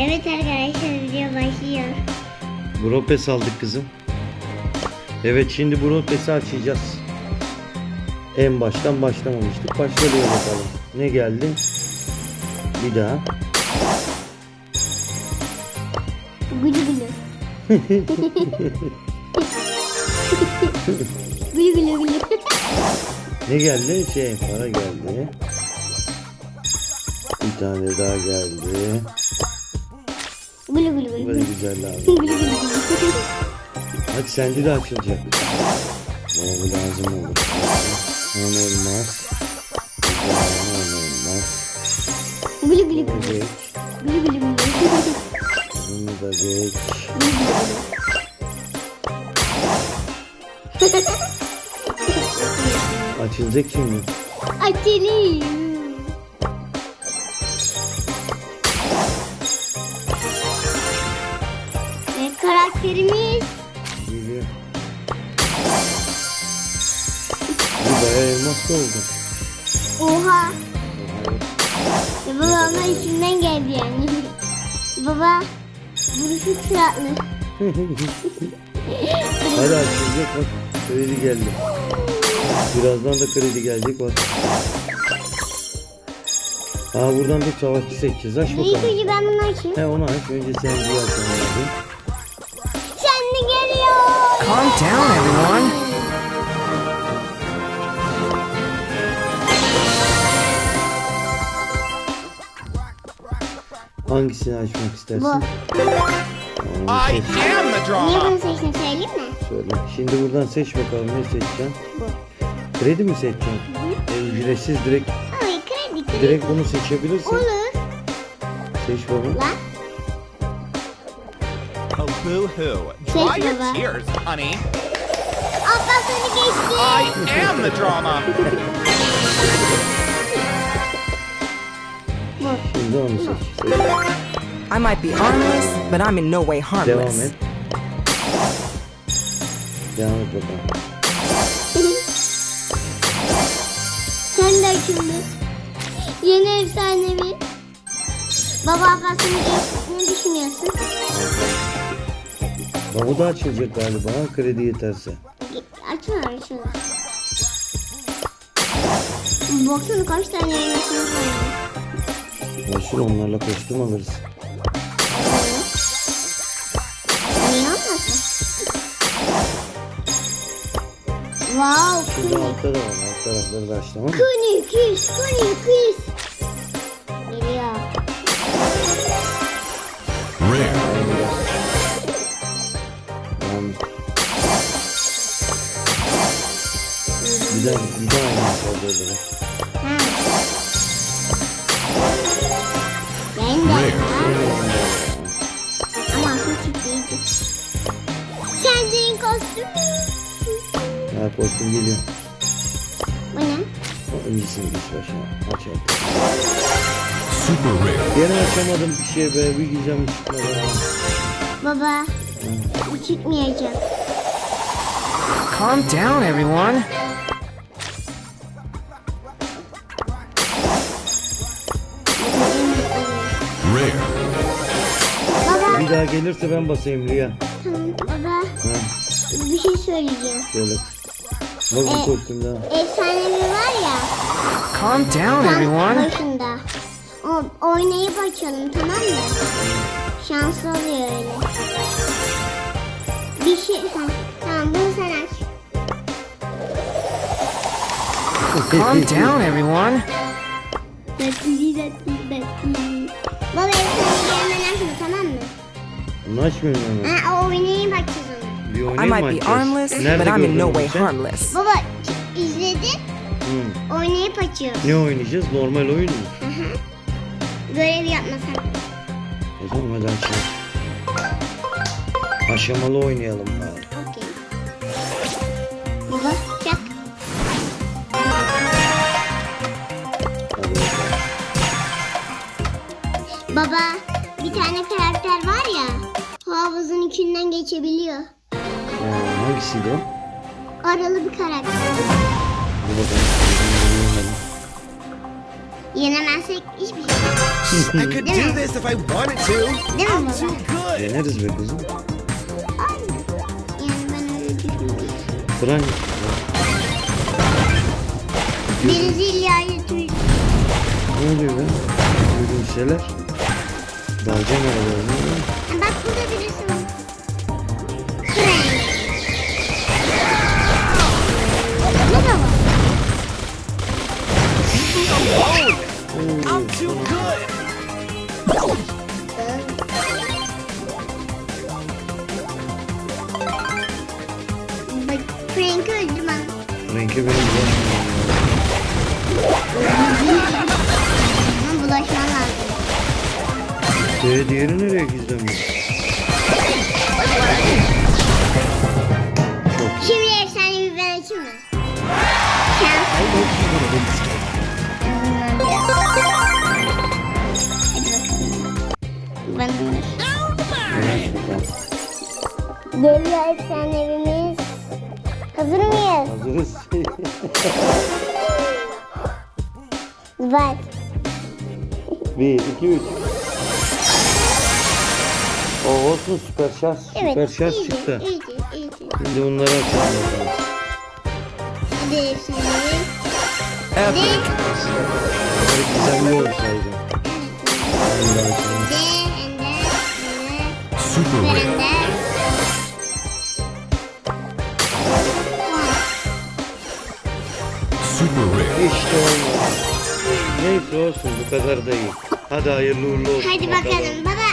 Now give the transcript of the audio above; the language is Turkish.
Evet arkadaşlar video başlıyor. Bropes aldık kızım. Evet şimdi Bropes'i açacağız. En baştan başlamamıştık. Başlayalım bakalım. Ne geldi? Bir daha. Gülü gülü. gülü gülü gülü. Ne geldi? Şey para geldi. Bir tane daha geldi. Gülü gülü gülü. Böyle güzel lazım. Gülü gülü gülü. Hadi sende de açılacak. O bu lazım olur. On olmaz. On olmaz. Gülü gülü gülü. Gülü gülü gülü. Bunu da geç. Gülü gülü Açılacak şimdi. gülü. Açılıyor. Karakterimiz Geliyor. Bu bayağı elmas da oldu. Oha. Ya baba ama içinden geldi yani. baba buruşuk suratlı. Hadi açılacak bak. Kredi geldi. Birazdan da kredi gelecek bak. Aa buradan bir savaşçı seçeceğiz. Aç İlk bakalım. önce ben bunu açayım. He onu aç. Önce sen bir aç Calm down, everyone. Hangisini açmak istersin? Bu. I am the Niye drama. bunu seçtin söyleyeyim mi? Söyle. Şimdi buradan seç bakalım ne seçeceksin? Bu. Kredi mi seçeceksin? E, ücretsiz direkt Ay kredi kredi. direkt bunu seçebilirsin. Olur. Seç bunu. Lan. Oh, boo hoo. Safe Dry your baba. tears, honey. Abla seni geçti. I am the drama. Şimdi onu seç. I might be armless, but I'm in no way Devam harmless. et. Devam et bakalım. Sen de açıldı. Yeni efsanevi. Baba abla seni geçti. Ne düşünüyorsun? Baba da açılacak galiba ha, kredi yeterse. Açıyorlar açıyorlar. Baksana kaç tane elmasımız var. Olsun onlarla kostüm alırız. Niye olmasın? Wow, Şurada kuni. altta da var. Alt tarafları da aç tamam mı? Kuni, kız, kuni, kız. Ha. Ben de. Ama küçük değildi. Kendin kostümü. Ha kostüm geliyor. Bu ne? O öncesini iş başına. Aç artık. Super rare. Gene açamadım bir şey be. Bir güzel çıkmadı. Baba. Çıkmayacak. Calm down, everyone. Gelirse ben basayım Rüya. Tamam baba. Ha, Bir şey söyleyeceğim. şöyle. Bak bu kostüm daha. Efsanevi var ya. Calm down, Tam everyone. başında. O, oynayıp açalım tamam mı? Şanslı oluyor öyle. Bir şey... Ha, tamam bunu sen aç. Calm down, everyone. Bekli bekli bekli. Bunu açmıyorum hemen. Ha, o oynayıp açacağız onu. Bir I oynayayım mı might be açacağız? armless, Nerede but I'm in gördün no bunu way sen? harmless. Baba izledin. Hı. Oynayıp açıyoruz. Ne oynayacağız? Normal oyun mu? Görev yapmasak. O zaman hadi açalım. Aşamalı oynayalım bari. Okey. Baba çak. Hadi bakalım. Baba bir tane karakter var ya havuzun içinden geçebiliyor. Ha, hangisiydi o? Aralı bir karakter. Yenemezsek hiçbir şey. I could do this if I wanted to. Değil mi baba? Deneriz be kızım. Yani ben öyle düşünüyorum. Frank. Brezilya'yı Türk. Ne oluyor be? Duydum bir şeyler. Dalacağım aralarına. Bak burada birisi benim. Ama bulaşman lazım. Ee, diğeri nereye iyi. Şimdi efsanevi ben açayım mı? Şans. Bundan biraz. Hadi bakalım. Ben Evet, bakalım. Geliyor efsanevimiz. Hazırız. Var. Bir, iki, üç. O olsun süper şans. Evet. süper şans iyiydi, çıktı. iyiydi, iyiydi. Şimdi onları açalım efsanevi. Epic. Böyle gizemli olsaydı. Ben rare. İşte. Neyse olsun bu kadar da iyi. Hadi hayırlı uğurlu olsun. Hadi bakalım. Baba